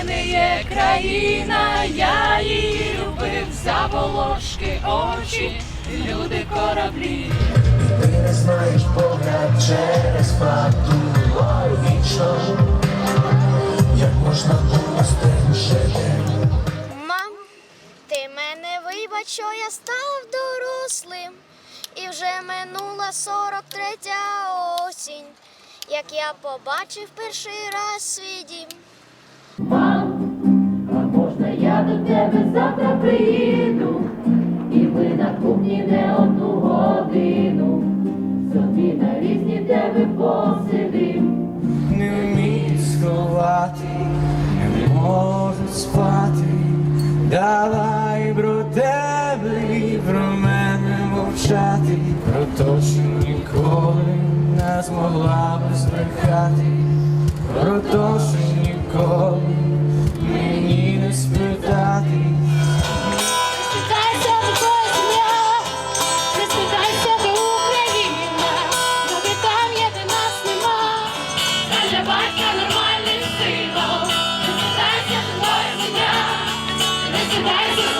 мене є країна, я її любив. За волошки очі, люди кораблі. Ти не знаєш погляд через Ой, вічно Як можна було з тим жити? Мам, ти мене вибач, що я став дорослим, і вже минула 43-я осінь, як я побачив перший раз свій дім тебе завтра приїду, і ми на кухні не одну годину, собі на різні тебе посидим. Не вмію сховати, не можу спати, давай про тебе і про мене мовчати, про то що ніколи не змогла би збрехати. the